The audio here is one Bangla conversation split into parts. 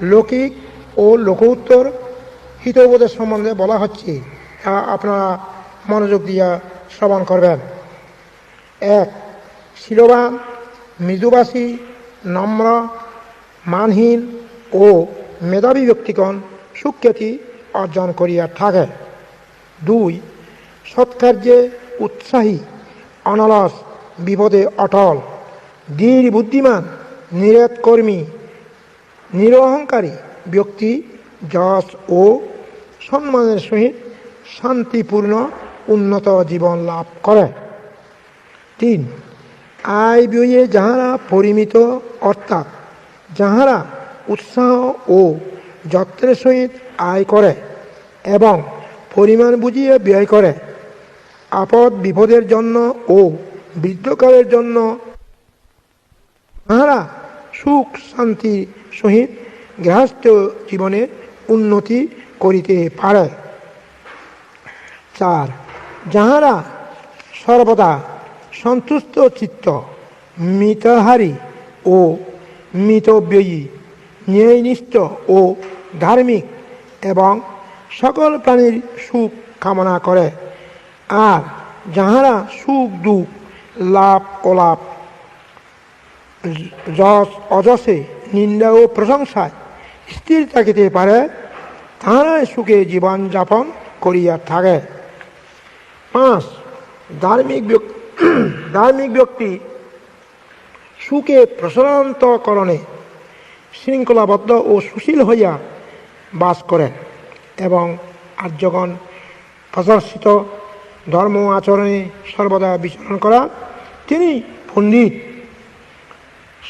লৌকিক ও লোকোত্তর হিতবোধের সম্বন্ধে বলা হচ্ছে, তা আপনারা মনোযোগ দিয়া শ্রবণ করবেন। এক, শিরবান, মৃদুবাসী, নম্র, মানহীন ও মেধাবী ব্যক্তিগণ সুখ্যাতি অর্জন করিয়া থাকে। দুই, সৎকার্যে উৎসাহী, অনলস, বিপদে অটল, ধীর বুদ্ধিমান নিরেত কর্মী নিরহংকারী ব্যক্তি, যশ ও সম্মানের সহিত শান্তিপূর্ণ, উন্নত জীবন লাভ করে। তিন, আয় ব্যয়ে যাহারা পরিমিত, অর্থাৎ যাহারা উৎসাহ ও যত্নের সহিত আয় করে এবং পরিমাণ বুঝিয়ে ব্যয় করে, আপদ বিপদের জন্য ও বৃদ্ধকালের জন্য, তাহারা সুখ শান্তি সহিত গৃহস্থ জীবনে উন্নতি করিতে পারে। চার, যাহারা সর্বদা সন্তুষ্ট চিত্ত, মিতহারী ও মিতব্যয়ী, ন্যায়নিষ্ঠ ও ধার্মিক এবং সকল প্রাণীর সুখ কামনা করে। আর যাহারা সুখ দুঃখ লাভ অলাভ যশ অযশে নিন্দা ও প্রশংসায় স্থির থাকিতে পারে তাহারাই সুখে জীবনযাপন করিয়া থাকে। পাঁচ, ধার্মিক ব্যক্তি ধার্মিক ব্যক্তি সুখে প্রসারান্তকরণে শৃঙ্খলাবদ্ধ ও সুশীল হইয়া বাস করে এবং আর্যগণ প্রদর্শিত ধর্ম আচরণে সর্বদা বিচরণ করা তিনি পণ্ডিত।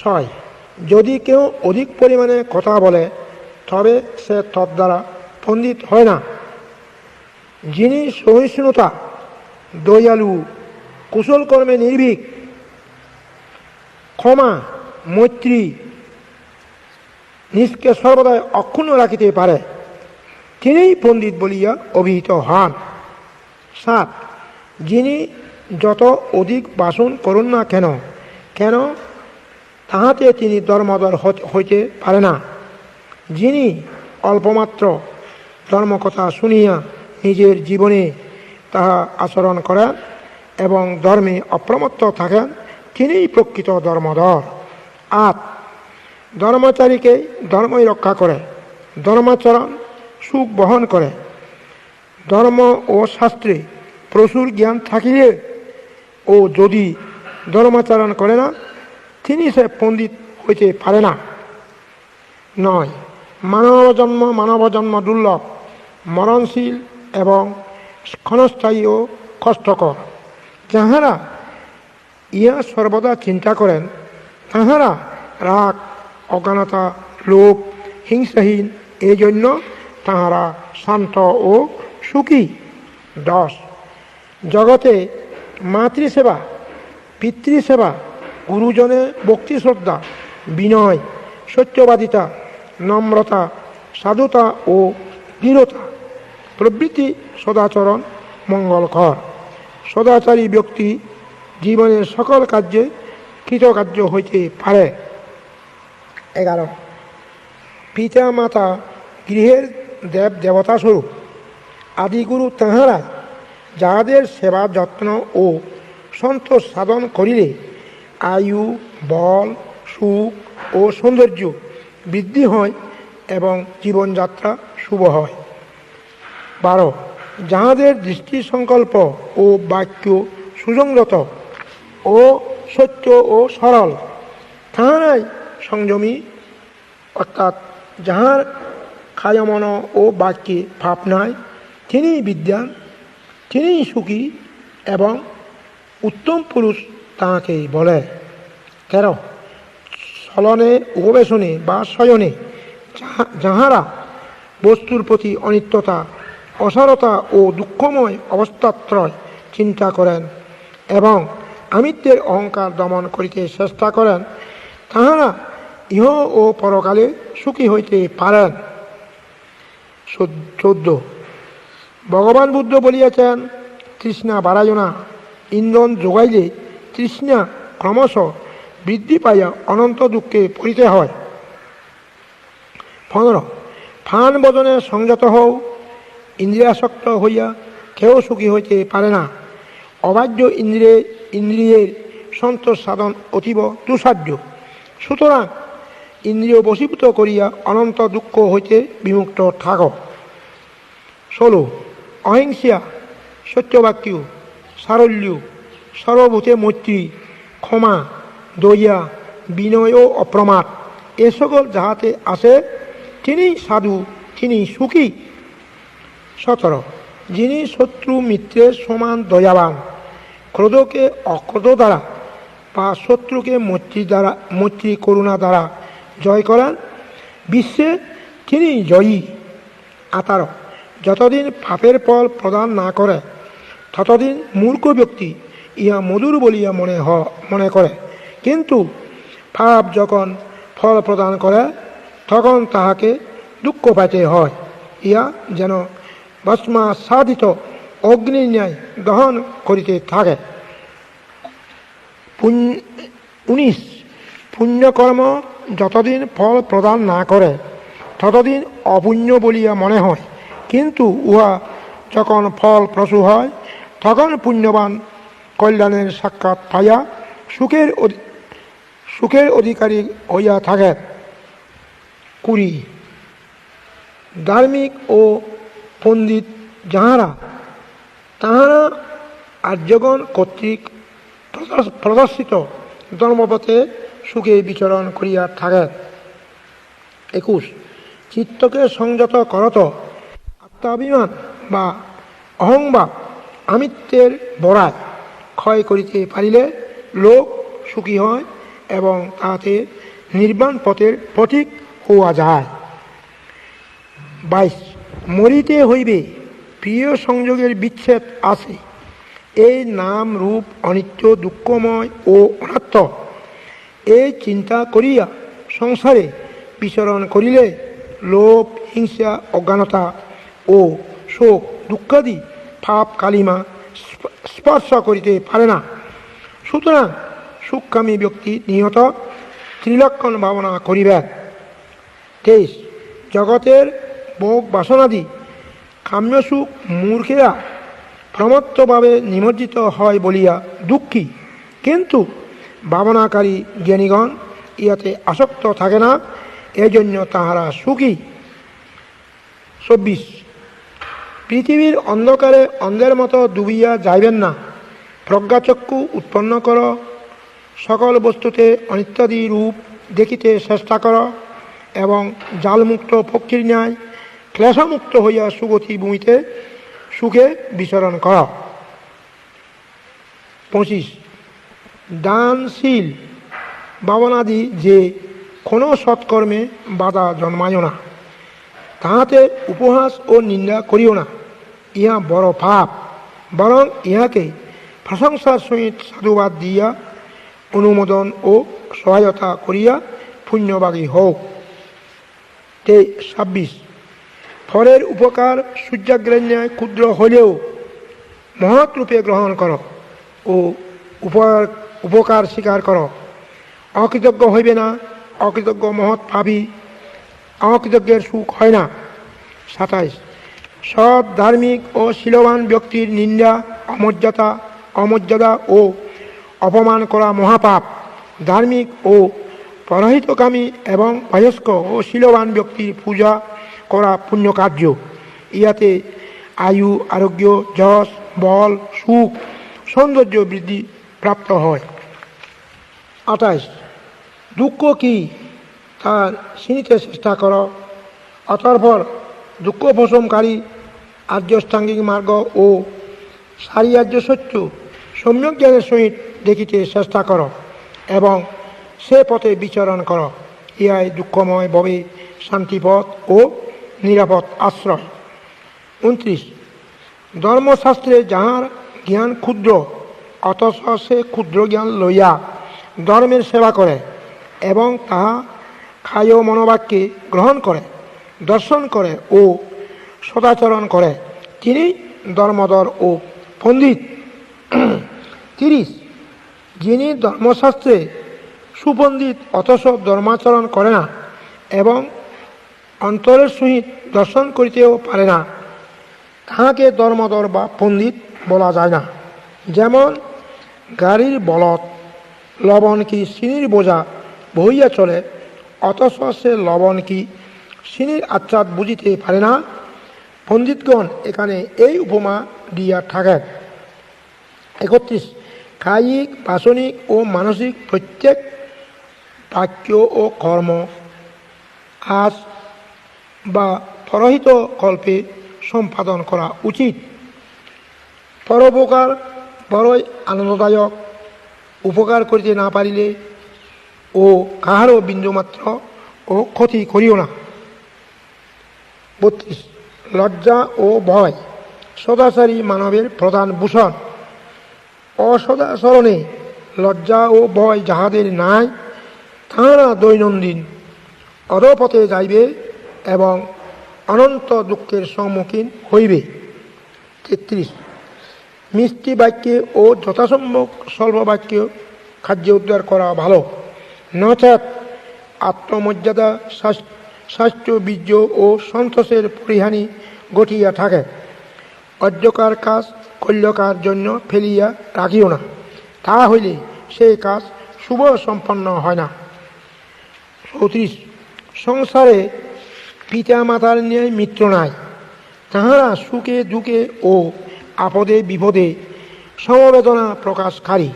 ছয় যদি কেউ অধিক পরিমাণে কথা বলে, তবে সে তদ্বারা পণ্ডিত হয় না। যিনি সহিষ্ণুতা, দয়ালু, কুশল কর্মে নির্ভীক, ক্ষমা, মৈত্রী, নিজকে সর্বদাই অক্ষুণ্ণ রাখিতে পারে, তিনিই পণ্ডিত বলিয়া অভিহিত হন। সাত, যিনি যত অধিক বাসন করুন না কেন কেন তাহাতে তিনি ধর্মদর হইতে পারে না। যিনি অল্পমাত্র ধর্মকথা শুনিয়া নিজের জীবনে তাহা আচরণ করেন এবং ধর্মে অপ্রমত্ত থাকেন, তিনিই প্রকৃত ধর্মধর। আট ধর্মচারীকে ধর্মই রক্ষা করে, ধর্মাচরণ সুখ বহন করে। ধর্ম ও শাস্ত্রে প্রচুর জ্ঞান থাকিলে ও যদি ধর্মাচরণ করে না তিনি সে পণ্ডিত হইতে পারে না। নয় মানব জন্ম মানব জন্ম দুর্লভ, মরণশীল এবং ক্ষণস্থায়ী ও কষ্টকর। যাহারা ইহা সর্বদা চিন্তা করেন, তাহারা রাগ, অজ্ঞানতা, লোভ, হিংসাহীন এই জন্য তাহারা শান্ত ও সুখী। দশ, জগতে মাতৃসেবা, পিতৃসেবা গুরুজনের ভক্তি, শ্রদ্ধা, বিনয়, সত্যবাদিতা, নম্রতা, সাধুতা ও দৃঢ়তা প্রভৃতি সদাচরণ মঙ্গলকর। সদাচারী ব্যক্তি জীবনের সকল কার্যে কৃতকার্য হইতে পারে। এগারো। পিতা মাতা গৃহের দেব দেবতা স্বরূপ। আদিগুরু তাহারা যাহাদের সেবা, যত্ন ও সন্তোষ সাধন করিলে আয়ু, বল, সুখ ও সৌন্দর্য বৃদ্ধি হয় এবং জীবনযাত্রা শুভ হয়। বারো যাহাদের দৃষ্টি সংকল্প ও বাক্য সুসংগত ও সত্য ও সরল। তাহারাই সংযমী, অর্থাৎ যাহার কায়মন ও বাক্যে ভাব নাই তিনি বিদ্যান তিনি সুখী এবং উত্তম পুরুষ তাহাকে বলে তেরো চলনে উপবেশনে বা শয়নে যাহারা বস্তুর প্রতি অনিত্যতা, অসারতা ও দুঃখময় অবস্থাত্রয় চিন্তা করেন এবং আমিত্বের অহংকার দমন করিতে চেষ্টা করেন, তাহারা ইহ ও পরকালে সুখী হইতে পারেন। চোদ্দ ভগবান বুদ্ধ বলিয়াছেন, তৃষ্ণা বাড়ায় না ইন্ধন যোগাইলে তৃষ্ণা ক্রমশ বৃদ্ধি পাইয়া অনন্ত দুঃখে পড়িতে হয়। পনেরো, ফান বদনে সংযত হও। ইন্দ্রিয়াসক্ত হইয়া কেউ সুখী হইতে পারে না। অবাহ্য ইন্দ্রিয়ে, ইন্দ্রিয়ের সন্তোষ সাধন অতীব দুসাধ্য। সুতরাং ইন্দ্রিয় বশীভূত করিয়া অনন্ত দুঃখ হইতে বিমুক্ত থাক। ষোলো, অহিংসা সত্যবাক্য সারল্য সর্বভূতে মৈত্রী ক্ষমা দইয়া বিনয় ও অপ্রমাদ এ সকল যাহাতে আসে তিনি সাধু, তিনি সুখী। সতেরো যিনি শত্রু মিত্রের সমান দয়াবান ক্রোধকে অক্রোধ দ্বারা বা শত্রুকে মৈত্রী দ্বারা মৈত্রী করুণা দ্বারা জয় করান বিশ্বে তিনি জয়ী। আতার যতদিন পাপের ফল প্রদান না করে ততদিন মূর্খ ব্যক্তি ইহা মধুর বলিয়া মনে হ, মনে করে। কিন্তু পাপ যখন ফল প্রদান করে, তখন তাহাকে দুঃখ পাইতে হয়। ইহা যেন ভস্মা সাধিত অগ্নির ন্যায় দহন করিতে থাকে। উনিশ, পুণ্যকর্ম যতদিন ফল প্রদান না করে, ততদিন অপুণ্য বলিয়া মনে হয়। কিন্তু উহা যখন ফল প্রসূ হয়, তখন পুণ্যবান কল্যাণের সাক্ষাৎ পাইয়া সুখের সুখের অধিকারী হইয়া থাকে কুড়ি। ধার্মিক ও পণ্ডিত যাহারা, তাহারা আর্যগণ কর্তৃক প্রদর্শিত ধর্মপথে সুখে বিচরণ করিয়া থাকে একুশ। চিত্তকে সংযত করত। আত্মাভিমান বা অহংভাব আমিত্বের ক্ষয় করিতে পারিলে লোক সুখী হয় এবং তাহাতে নির্বাণ পথের পথিক হওয়া যায়। বাইশ, মরিতে হইবে, প্রিয় সংযোগের বিচ্ছেদ আছে। এই নাম রূপ অনিত্য, দুঃখময় ও অনাত্ম। এই চিন্তা করিয়া সংসারে বিচরণ করিলে লোভ, হিংসা, অজ্ঞানতা ও শোক, দুঃখাদি, পাপ, কালিমা স্পর্শ করিতে পারে না সুতরাং সুখকামী ব্যক্তি নিহত, ত্রিলক্ষণ ভাবনা করিবেন তেইশ, জগতের ভোগ বাসনাদি কাম্যসুখ মূর্খেরা প্রমত্তভাবে নিমজ্জিত হয় বলিয়া দুঃখী। কিন্তু ভাবনাকারী জ্ঞানীগণ ইহাতে আসক্ত থাকে না, এজন্য তাহারা সুখী। চব্বিশ পৃথিবীর অন্ধকারে অন্ধের মতো ডুবিয়া যাইবেন না। প্রজ্ঞাচক্ষু উৎপন্ন কর। সকল বস্তুতে অনিত্যাদি রূপ দেখিতে চেষ্টা কর এবং জালমুক্ত পক্ষীর ন্যায়, ক্লেশমুক্ত হইয়া সুগতি ভূমিতে সুখে বিচরণ কর। পঁচিশ। দানশীল ভাবনাদি যে কোনো সৎকর্মে বাধা জন্মায় না। তাহাতে উপহাস ও নিন্দা করিও না। ইহা বড় পাপ। বরং ইহাকে প্রশংসার সহিত সাধুবাদ দিয়া, অনুমোদন ও সহায়তা করিয়া পুণ্যবাগী হোক তে ছাব্বিশ। ফলের উপকার সূর্যাগ্রের ন্যায় ক্ষুদ্র হলেও মহৎ রূপে গ্রহণ করো ও উপকার উপকার স্বীকার করো। অকৃতজ্ঞ হইবে না, অকৃতজ্ঞ মহৎ পাবি অকৃতজ্ঞের সুখ হয় না। সাতাইশ। সৎ, ধার্মিক ও শীলবান ব্যক্তির নিন্দা, অমর্যাদা অমর্যাদা ও অপমান করা মহাপাপ, ধার্মিক ও পরহিতকামী এবং বয়স্ক ও শীলবান ব্যক্তির পূজা করা পুণ্যকার্য। ইয়াতে আয়ু, আরোগ্য, যশ, বল, সুখ, সৌন্দর্য বৃদ্ধি প্রাপ্ত হয়। আঠাইশ দুঃখ কি? তার চিনিতে চেষ্টা কর। অতর্পর দুঃখ উপশমকারী আর্যষ্টাঙ্গিক মার্গ ও সারি আর্য সত্য সম্যক জ্ঞানের সহিত দেখিতে চেষ্টা কর এবং সে পথে বিচরণ কর। ইহাই দুঃখময় ভবে শান্তিপথ ও নিরাপদ আশ্রয়। উনত্রিশ। ধর্মশাস্ত্রে যাহার জ্ঞান ক্ষুদ্র, অথচ সে ক্ষুদ্র জ্ঞান লইয়া ধর্মের সেবা করে এবং তাহা খায় মনোবাক্যে গ্রহণ করে। দর্শন করে ও সদাচরণ করে। তিনি ধর্মদর ও পণ্ডিত। তিরিশ। যিনি ধর্মশাস্ত্রে সুপণ্ডিত, অথচ ধর্মাচরণ করে না এবং অন্তরের সহিত দর্শন করিতেও পারে না, তাহাকে ধর্মদর বা পণ্ডিত বলা যায় না। যেমন, গাড়ির বলদ, লবণ কি চিনির বোঝা বহিয়া চলে, অথচ সে লবণ কি চিনির আচ্ছাদ বুঝিতে পারে না। পণ্ডিতগণ এখানে এই উপমা দিয়া থাকেন। একত্রিশ, কায়িক বাসনিক ও মানসিক প্রত্যেক বাক্য ও কর্ম আজ বা পরহিত কল্পে সম্পাদন করা উচিত। পরোপকার বড়ই আনন্দদায়ক, উপকার করিতে না পারিলে ও কাহারও বিন্দুমাত্র ও ক্ষতি করিও না। বত্রিশ লজ্জা ও ভয়, সদাচারী মানবের প্রধান ভূষণ। অসদাচরণে লজ্জা ও ভয় যাহাদের নাই, তাহারা দৈনন্দিন অধপথে যাইবে এবং অনন্ত দুঃখের সম্মুখীন হইবে। তেত্রিশ, মিষ্টি বাক্যে ও যথাসম্ভব স্বল্প বাক্যে খাদ্য উদ্ধার করা ভালো। নচেত আত্মমর্যাদা স্বাস- স্বাস্থ্য বীর্য ও সন্তোষের পরিহানি ঘটিয়া থাকে। অর্যকার কাজ কল্যকার জন্য ফেলিয়া রাখিও না। তা হইলে সেই কাজ শুভ সম্পন্ন হয় না। চৌত্রিশ, সংসারে পিতা মাতার ন্যায় মিত্র নাই। তাহারা সুখে, দুঃখে ও আপদে, বিপদে সমবেদনা প্রকাশকারী।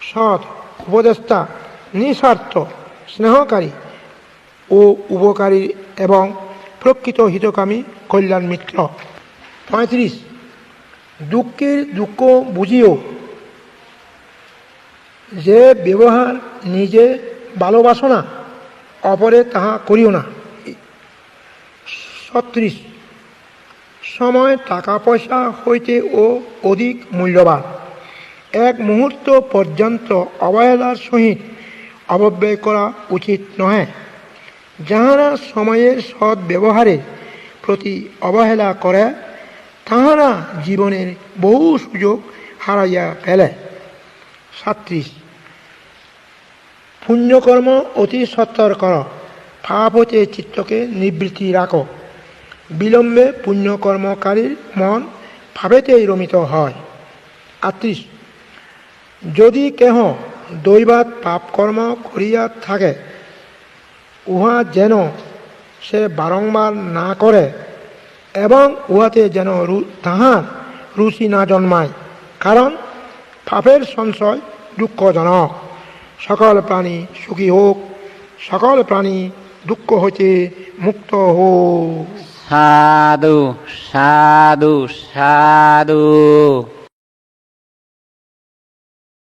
সৎ, উপদেষ্টা, নিঃস্বার্থ, স্নেহকারী। ও উপকারী এবং প্রকৃত হিতকামী কল্যাণ মিত্র। পঁয়ত্রিশ, দুঃখের দুঃখ বুঝিও। যে ব্যবহার নিজে ভালোবাসো না, অপরে তাহা করিও না। ছত্রিশ, সময় টাকা পয়সা হইতে ও অধিক মূল্যবান। এক মুহূর্ত পর্যন্ত অবহেলার সহিত অপব্যয় করা উচিত নহে। যাহারা সময়ের সৎ ব্যবহারের প্রতি অবহেলা করে, তাহারা জীবনের বহু সুযোগ হারাইয়া ফেলে। সাত্রিশ। পুণ্যকর্ম অতি সত্তর কর, পাপ হতে চিত্তকে নিবৃত্তি রাখো। বিলম্বে পুণ্যকর্মকারীর মন ভাবেতেই রমিত হয়। আত্রিশ যদি কেহ দৈবাত পাপকর্ম করিয়া থাকে উহা যেন সে বারংবার না করে এবং উহাতে যেন তাহার রুচি না জন্মায়, কারণ পাপের সংশয় দুঃখজনক। সকল প্রাণী সুখী হোক, সকল প্রাণী দুঃখ হইতে মুক্ত হোক। সাধু সাধু সাধু।